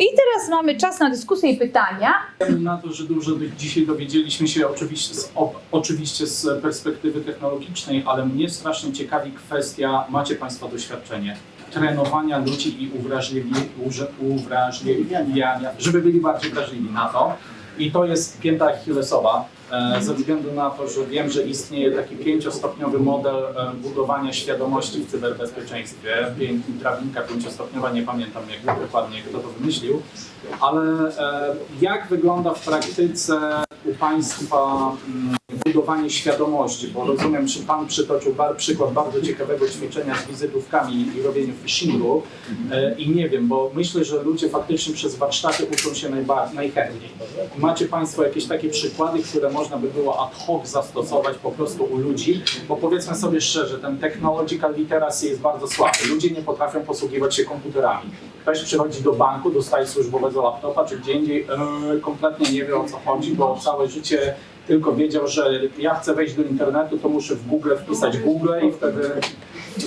i teraz mamy czas na dyskusję i pytania. na to, że dużo dzisiaj dowiedzieliśmy się oczywiście z, o, oczywiście z perspektywy technologicznej, ale mnie strasznie ciekawi kwestia, macie Państwo doświadczenie trenowania ludzi i uwrażliwi, uwrażliwiania, żeby byli bardziej wrażliwi na to. I to jest pięta achillesowa, ze względu na to, że wiem, że istnieje taki pięciostopniowy model e, budowania świadomości w cyberbezpieczeństwie. Pięć, drabinka pięciostopniowa, nie pamiętam jak dokładnie kto to wymyślił, ale e, jak wygląda w praktyce u Państwa mm, budowanie świadomości? Bo rozumiem, że Pan przytoczył bar, przykład bardzo ciekawego ćwiczenia z wizytówkami i robieniu phishingu e, i nie wiem, bo myślę, że ludzie faktycznie przez warsztaty uczą się najchętniej. Macie Państwo jakieś takie przykłady, które można by było ad hoc zastosować po prostu u ludzi? Bo powiedzmy sobie szczerze, ten technological literacy jest bardzo słaby. Ludzie nie potrafią posługiwać się komputerami. Ktoś przychodzi do banku, dostaje służbowego laptopa czy gdzie indziej, e, kompletnie nie wie o co chodzi, bo całe życie tylko wiedział, że ja chcę wejść do internetu, to muszę w Google wpisać Google i wtedy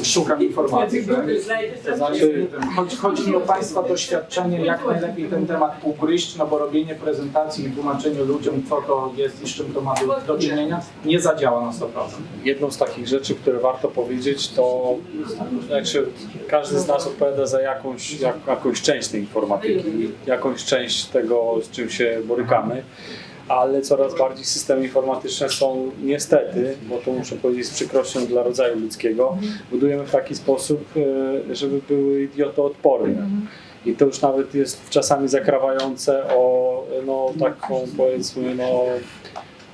szukam informacji. Znaczy, chodzi, chodzi mi o Państwa doświadczenie, jak najlepiej ten temat ugryźć, no bo robienie prezentacji i tłumaczenie ludziom, co to jest i z czym to ma do, do czynienia, nie zadziała na 100%. jedną z takich rzeczy, które warto powiedzieć, to znaczy, każdy z nas odpowiada za jakąś, jak, jakąś część tej informatyki, jakąś część tego, z czym się borykamy, ale coraz bardziej systemy informatyczne są niestety, bo to muszę powiedzieć z przykrością dla rodzaju ludzkiego, budujemy w taki sposób, e, żeby były idiotoodporne. I to już nawet jest czasami zakrawające o no, taką powiedzmy no,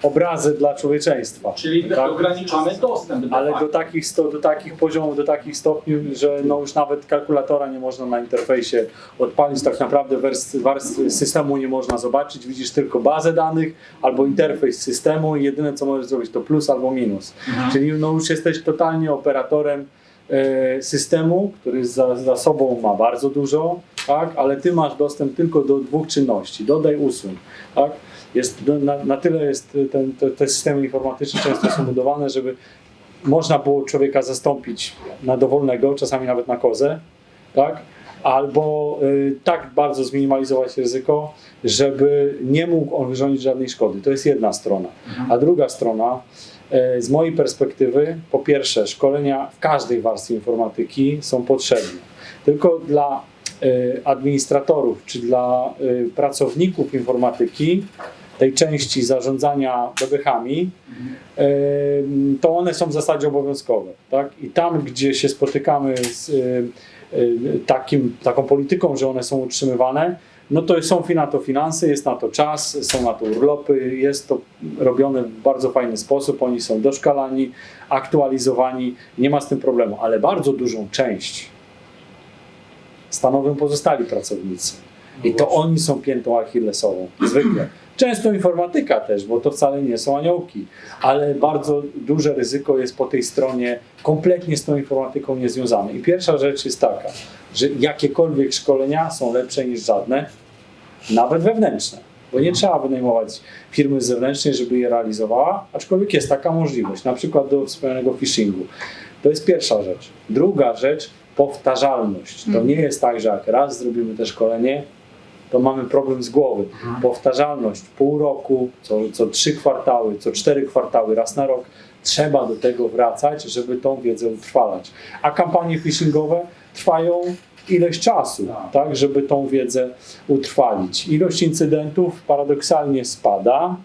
obrazę dla człowieczeństwa. Czyli Tak? ograniczamy dostęp do Ale do takich, sto, do takich poziomów, do takich stopni, że no już nawet kalkulatora nie można na interfejsie odpalić, tak naprawdę wers systemu nie można zobaczyć, widzisz tylko bazę danych albo interfejs systemu i jedyne co możesz zrobić to plus albo minus. Mhm. Czyli no już jesteś totalnie operatorem e, systemu, który za, za sobą ma bardzo dużo, tak? ale ty masz dostęp tylko do dwóch czynności, dodaj, usuń. Tak? Jest, do- na, na tyle jest ten, te, te systemy informatyczne często są budowane, żeby można było człowieka zastąpić na dowolnego, czasami nawet na kozę, tak? albo y, tak bardzo zminimalizować ryzyko, żeby nie mógł on wyrządzić żadnej szkody. To jest jedna strona. A druga strona, y, z mojej perspektywy, po pierwsze, szkolenia w każdej warstwie informatyki są potrzebne. Tylko dla y, administratorów czy dla y, pracowników informatyki, tej części zarządzania bebechami, to one są w zasadzie obowiązkowe. Tak? I tam, gdzie się spotykamy z y, y, takim, taką polityką, że one są utrzymywane, no to są na to finanse, jest na to czas, są na to urlopy, jest to robione w bardzo fajny sposób, oni są doszkalani, aktualizowani, nie ma z tym problemu, ale bardzo dużą część stanowią pozostali pracownicy. I to oni są piętą achillesową, zwykle. Często informatyka też, bo to wcale nie są aniołki, ale bardzo duże ryzyko jest po tej stronie kompletnie z tą informatyką niezwiązane. I pierwsza rzecz jest taka, że jakiekolwiek szkolenia są lepsze niż żadne, nawet wewnętrzne, bo nie trzeba wynajmować firmy zewnętrznej, żeby je realizowała, aczkolwiek jest taka możliwość, na przykład do wspomnianego phishingu. To jest pierwsza rzecz. Druga rzecz, powtarzalność. To nie jest tak, że jak raz zrobimy te szkolenie, to mamy problem z głowy. Powtarzalność pół roku, co, co trzy kwartały, co cztery kwartały, raz na rok. Trzeba do tego wracać, żeby tą wiedzę utrwalać. A kampanie phishingowe trwają ileś czasu, tak, żeby tą wiedzę utrwalić. Ilość incydentów paradoksalnie spada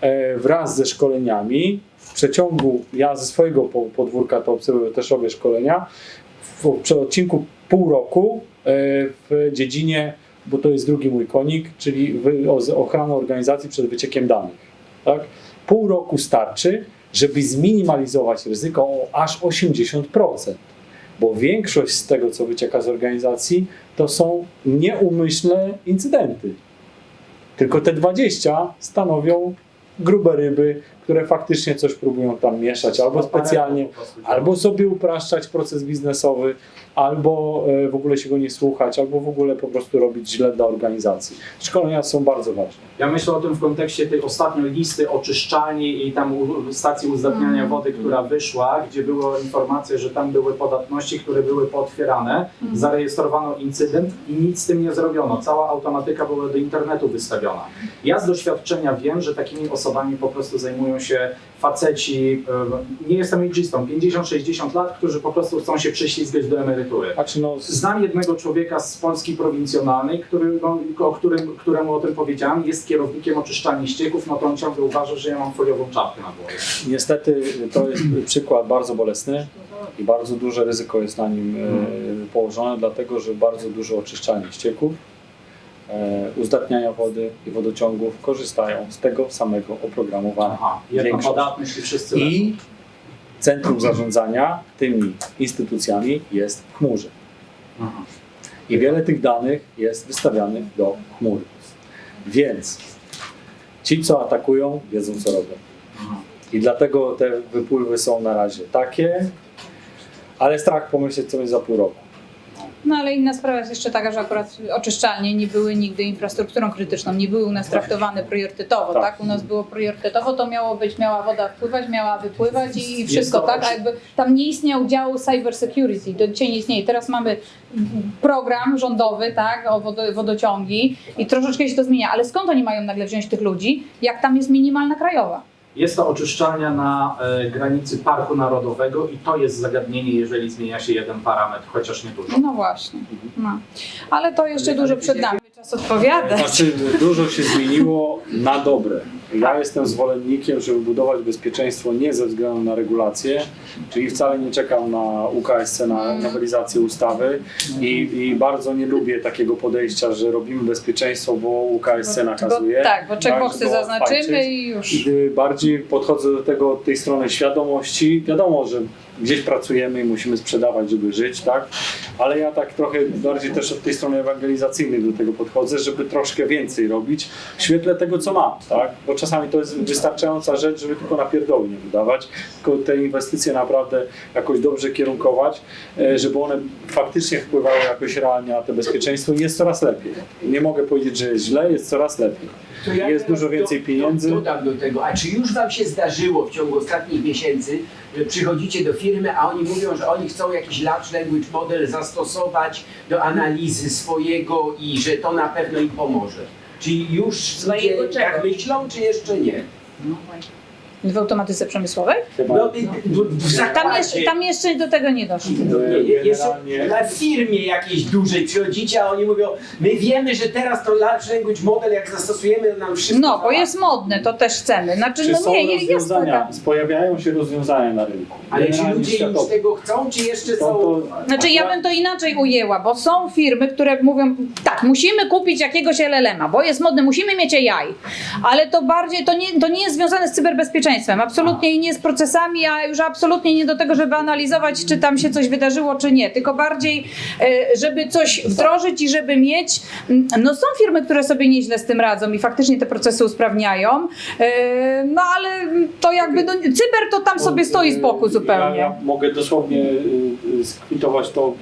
e, wraz ze szkoleniami. W przeciągu, ja ze swojego po- podwórka to obserwuję, też robię szkolenia, w, w odcinku pół roku e, w dziedzinie, bo to jest drugi mój konik, czyli ochrona organizacji przed wyciekiem danych. Tak? Pół roku starczy, żeby zminimalizować ryzyko o aż 80%, bo większość z tego, co wycieka z organizacji, to są nieumyślne incydenty. Tylko te 20 stanowią grube ryby, które faktycznie coś próbują tam mieszać, albo specjalnie, albo sobie upraszczać proces biznesowy, albo e, w ogóle się go nie słuchać, albo w ogóle po prostu robić źle dla organizacji. Szkolenia są bardzo ważne. Ja myślę o tym w kontekście tej ostatniej listy oczyszczalni i tam stacji uzdatniania Mhm. wody, która wyszła, gdzie były informacje, że tam były podatności, które były pootwierane. Zarejestrowano incydent i nic z tym nie zrobiono. Cała automatyka była do internetu wystawiona. Ja z doświadczenia wiem, że takimi osobami po prostu zajmują się faceci, e, nie jestem ageistą, 50-60 lat, którzy po prostu chcą się prześlizgać do emerytury. No, Znam jednego człowieka z Polski prowincjonalnej, który, no, o którym, któremu o tym powiedziałem, jest kierownikiem oczyszczalni ścieków, no to on ciągle uważa, że ja mam foliową czapkę na głowie. Niestety to jest przykład bardzo bolesny i bardzo duże ryzyko jest na nim e, położone, dlatego że bardzo dużo oczyszczalni ścieków, uzdatniania wody i wodociągów korzystają z tego samego oprogramowania. Aha, podatność i wszyscy I centrum zarządzania tymi instytucjami jest w chmurze. Aha. I wiele tych danych jest wystawianych do chmury. Więc ci, co atakują, wiedzą, co robią. Aha. I dlatego te wypływy są na razie takie, ale strach pomyśleć, co będzie za pół roku. No ale inna sprawa jest jeszcze taka, że akurat oczyszczalnie nie były nigdy infrastrukturą krytyczną, nie były u nas traktowane priorytetowo, Tak. tak? U nas było priorytetowo, to miało być, miała woda wpływać, miała wypływać i, i wszystko, tak? A jakby tam nie istniał działu cyber security, do dzisiaj nie istnieje. Teraz mamy program rządowy, tak, o wodo, wodociągi i troszeczkę się to zmienia, ale skąd oni mają nagle wziąć tych ludzi, jak tam jest minimalna krajowa? Jest to oczyszczalnia na e, granicy Parku Narodowego i to jest zagadnienie, jeżeli zmienia się jeden parametr, chociaż nie dużo. No właśnie, no. Ale to jeszcze dużo przed nami. Czas odpowiadać. Znaczy, dużo się zmieniło na dobre. Ja jestem zwolennikiem, żeby budować bezpieczeństwo nie ze względu na regulacje, czyli wcale nie czekam na UKSC, na nowelizację ustawy i, i bardzo nie lubię takiego podejścia, że robimy bezpieczeństwo, bo UKSC nakazuje. Bo, tak, bo checkboxy żeby zaznaczymy i już. Bardziej podchodzę do tego od tej strony świadomości. Wiadomo, że gdzieś pracujemy i musimy sprzedawać, żeby żyć, tak? Ale ja tak trochę bardziej też od tej strony ewangelizacyjnej do tego podchodzę, żeby troszkę więcej robić w świetle tego, co mam, tak? Bo czasami to jest wystarczająca rzecz, żeby tylko na pierdoły nie wydawać, tylko te inwestycje naprawdę jakoś dobrze kierunkować, e, żeby one faktycznie wpływały jakoś realnie na to bezpieczeństwo i jest coraz lepiej. Nie mogę powiedzieć, że jest źle, jest coraz lepiej. Ja Jest dużo więcej do- pieniędzy. Do, dodam do tego, a czy już Wam się zdarzyło w ciągu ostatnich miesięcy, że przychodzicie do firmy, a oni mówią, że oni chcą jakiś large language model zastosować do analizy swojego i że to na pewno im pomoże? Czy już ludzie tak myślą, czy jeszcze nie? W automatyce przemysłowej? No, w, w Tam zakładzie, jeszcze, tam jeszcze do tego nie doszło. no, na firmie jakiejś dużej przychodzicie, a oni mówią, my wiemy, że teraz to large language model, jak zastosujemy, to nam wszystko No, bo załatwi. jest modne, to też chcemy. Znaczy, Czy no są nie, jest rozwiązania, taka. pojawiają się rozwiązania na rynku. Ale czy Generalnie ludzie już światowe. tego chcą, czy jeszcze To- są... to- Znaczy ja bym to inaczej ujęła, bo są firmy, które mówią, tak, musimy kupić jakiegoś LLM-a, bo jest modny, musimy mieć AI, ale to bardziej, to nie, to nie jest związane z cyberbezpieczeństwem, absolutnie i nie z procesami, a już absolutnie nie do tego, żeby analizować, czy tam się coś wydarzyło, czy nie, tylko bardziej, e, żeby coś wdrożyć i żeby mieć, no są firmy, które sobie nieźle z tym radzą i faktycznie te procesy usprawniają, e, no ale to jakby, no, cyber to tam sobie stoi z boku Ja, zupełnie. ja mogę dosłownie y, y, skwitować to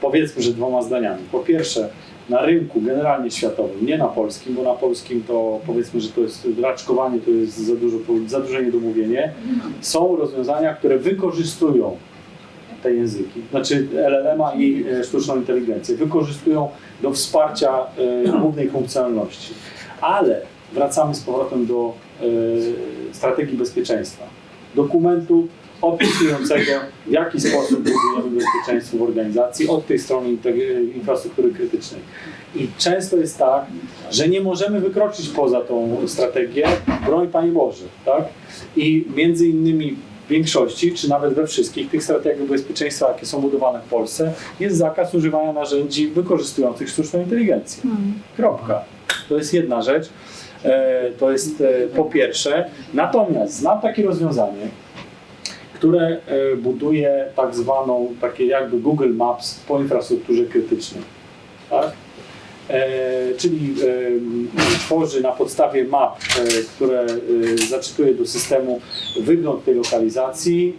powiedzmy, że dwoma zdaniami. Po pierwsze, na rynku generalnie światowym, nie na polskim, bo na polskim to powiedzmy, że to jest raczkowanie, to jest za, dużo, za duże niedomówienie. Są rozwiązania, które wykorzystują te języki, znaczy LLM-a i e, sztuczną inteligencję, wykorzystują do wsparcia e, głównej funkcjonalności. Ale wracamy z powrotem do e, strategii bezpieczeństwa. Dokumentu opisującego, w jaki sposób budujemy bezpieczeństwo w organizacji od tej strony infrastruktury krytycznej. I często jest tak, że nie możemy wykroczyć poza tą strategię, broń Panie Boże, tak? I między innymi w większości, czy nawet we wszystkich tych strategiach bezpieczeństwa, jakie są budowane w Polsce, jest zakaz używania narzędzi wykorzystujących sztuczną inteligencję. Kropka. To jest jedna rzecz. E, To jest e, po pierwsze. Natomiast znam takie rozwiązanie, które e, buduje tak zwaną, takie jakby Google Maps po infrastrukturze krytycznej. Tak? e, czyli e, tworzy na podstawie map, e, które e, zaczytuje do systemu wygląd tej lokalizacji,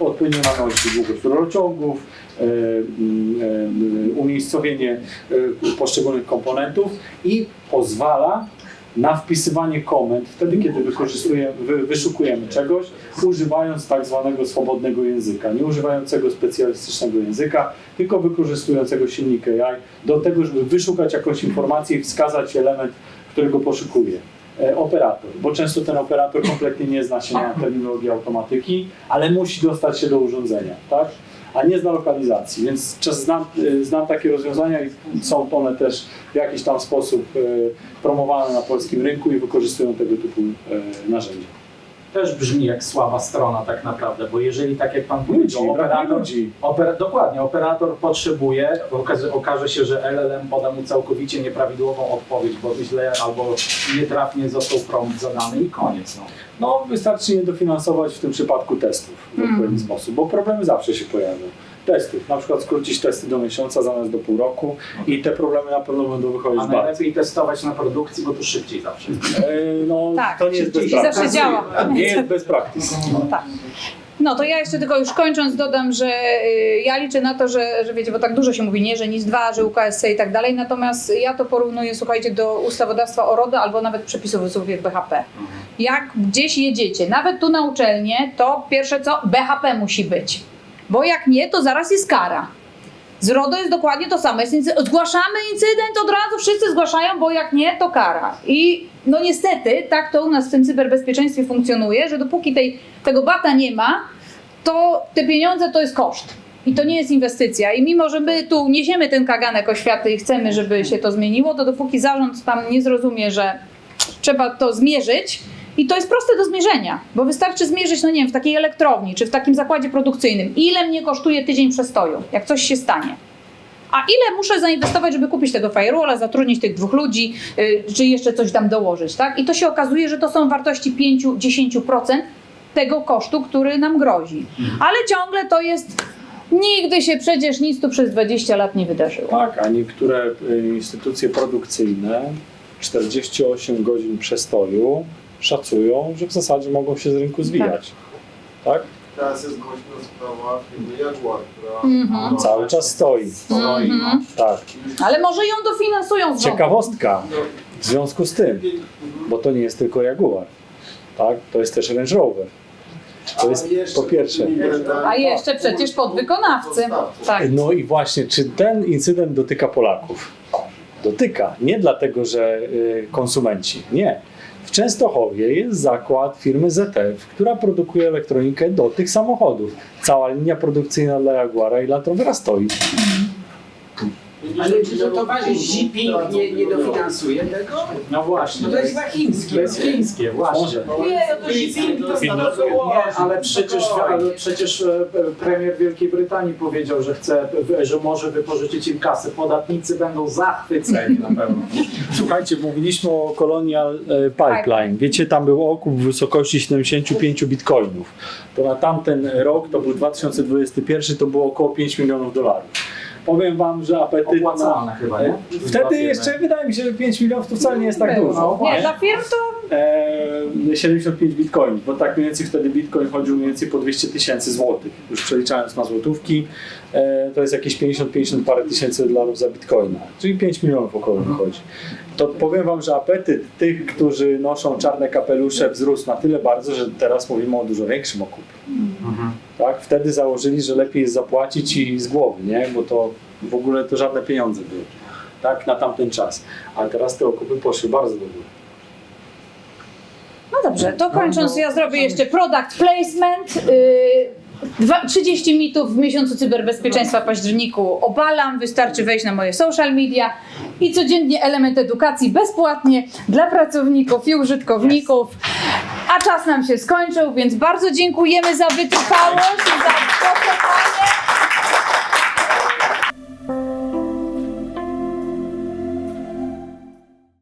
e, odpowiednio nanosi długość rurociągów, e, e, umiejscowienie e, poszczególnych komponentów i pozwala na wpisywanie komend wtedy, kiedy wykorzystujemy, wy, wyszukujemy czegoś, używając tak zwanego swobodnego języka, nie używającego specjalistycznego języka, tylko wykorzystującego silnik AI do tego, żeby wyszukać jakąś informację i wskazać element, którego poszukuje e, operator, bo często ten operator kompletnie nie zna się na terminologii automatyki, ale musi dostać się do urządzenia, tak? A nie zna lokalizacji, więc znam, e, znam takie rozwiązania i są one też w jakiś tam sposób e, promowane na polskim rynku i wykorzystują tego typu e, narzędzia. Też brzmi jak słaba strona tak naprawdę, bo jeżeli tak jak Pan Ludzi, powiedział, operator, ludzi. opera, dokładnie, operator potrzebuje, okaże, okaże się, że LLM poda mu całkowicie nieprawidłową odpowiedź, bo źle albo nietrafnie został prompt zadany i koniec. No. No, wystarczy je dofinansować w tym przypadku testów w Mm. odpowiedni sposób, bo problemy zawsze się pojawią. Testów, na przykład skrócić testy do miesiąca zamiast do pół roku i te problemy na pewno będą wychodzić A bardzo. najlepiej testować na produkcji, bo tu szybciej zawsze. E, no, Tak, to nie jest bez i zawsze działa. Nie jest bez praktyki. No tak. No to ja jeszcze tylko już kończąc dodam, że y, ja liczę na to, że, że wiecie, bo tak dużo się mówi, nie, że NIS 2, że UKSC i tak dalej, natomiast ja to porównuję, słuchajcie, do ustawodawstwa o RODO albo nawet przepisów wysłów BHP. Jak gdzieś jedziecie, nawet tu na uczelnię, to pierwsze co, BHP musi być, bo jak nie, to zaraz jest kara. Z RODO jest dokładnie to samo. Jest zgłaszamy incydent, od razu wszyscy zgłaszają, bo jak nie, to kara. I no niestety tak to u nas w tym cyberbezpieczeństwie funkcjonuje, że dopóki tej, tego bata nie ma, to te pieniądze to jest koszt. I to nie jest inwestycja. I mimo, że my tu niesiemy ten kaganek oświaty i chcemy, żeby się to zmieniło, to dopóki zarząd tam nie zrozumie, że trzeba to zmierzyć, i to jest proste do zmierzenia, bo wystarczy zmierzyć, no nie wiem, w takiej elektrowni czy w takim zakładzie produkcyjnym, ile mnie kosztuje tydzień przestoju, jak coś się stanie. A ile muszę zainwestować, żeby kupić tego firewalla, zatrudnić tych dwóch ludzi, yy, czy jeszcze coś tam dołożyć, tak? I to się okazuje, że to są wartości 5-10% tego kosztu, który nam grozi. Ale ciągle to jest, nigdy się przecież nic tu przez 20 lat nie wydarzyło. Tak, a niektóre y, instytucje produkcyjne 48 godzin przestoju szacują, że w zasadzie mogą się z rynku zwijać. Tak? Teraz jest głośna sprawa firmy Jaguar, która Mhm. Cały czas stoi. Stoi. Mhm. Tak. Ale może ją dofinansują z rządu. Ciekawostka w związku z tym, bo to nie jest tylko Jaguar. Tak? To jest też Range Rover. To jest po pierwsze. A jeszcze przecież podwykonawcy. Tak. No i właśnie, czy ten incydent dotyka Polaków? Dotyka. Nie dlatego, że y, konsumenci. Nie. W Częstochowie jest zakład firmy ZF, która produkuje elektronikę do tych samochodów. Cała linia produkcyjna dla Jaguara i Land Rovera stoi. Ale czy to towarzysz Xi nie, nie dofinansuje tego? No właśnie. No to jest chyba chińskie. To jest chińskie, właśnie. Nie, no to Xi to Nie, ale przecież, ale przecież premier Wielkiej Brytanii powiedział, że chce, że może wypożyczyć im kasę. Podatnicy będą zachwyceni na pewno. Słuchajcie, mówiliśmy o Colonial e, Pipeline. Wiecie, tam był okup w wysokości 75 bitcoinów. To na tamten rok, to był 2021, to było około 5 milionów dolarów. Powiem wam, że apetyt Opłacalne chyba, nie? Wtedy jeszcze wydaje mi się, że 5 milionów to wcale nie jest tak dużo. Nie, dla firm to Eee, 75 bitcoinów, bo tak mniej więcej wtedy bitcoin chodził mniej więcej po 200 tysięcy złotych. Już przeliczając na złotówki, eee, to jest jakieś 50-50 parę tysięcy dolarów za bitcoina, czyli 5 milionów około wychodzi. To powiem Wam, że apetyt tych, którzy noszą czarne kapelusze wzrósł na tyle bardzo, że teraz mówimy o dużo większym okupie. Mhm. Tak? Wtedy założyli, że lepiej jest zapłacić i z głowy, nie? bo to w ogóle to żadne pieniądze były. Tak, na tamten czas. A teraz te okupy poszły bardzo do góry. No dobrze, to kończąc, ja zrobię jeszcze product placement. Yy, dwa- 30 mitów w miesiącu cyberbezpieczeństwa w październiku obalam. Wystarczy wejść na moje social media i codziennie element edukacji bezpłatnie dla pracowników i użytkowników. A czas nam się skończył, więc bardzo dziękujemy za wytrwałość i za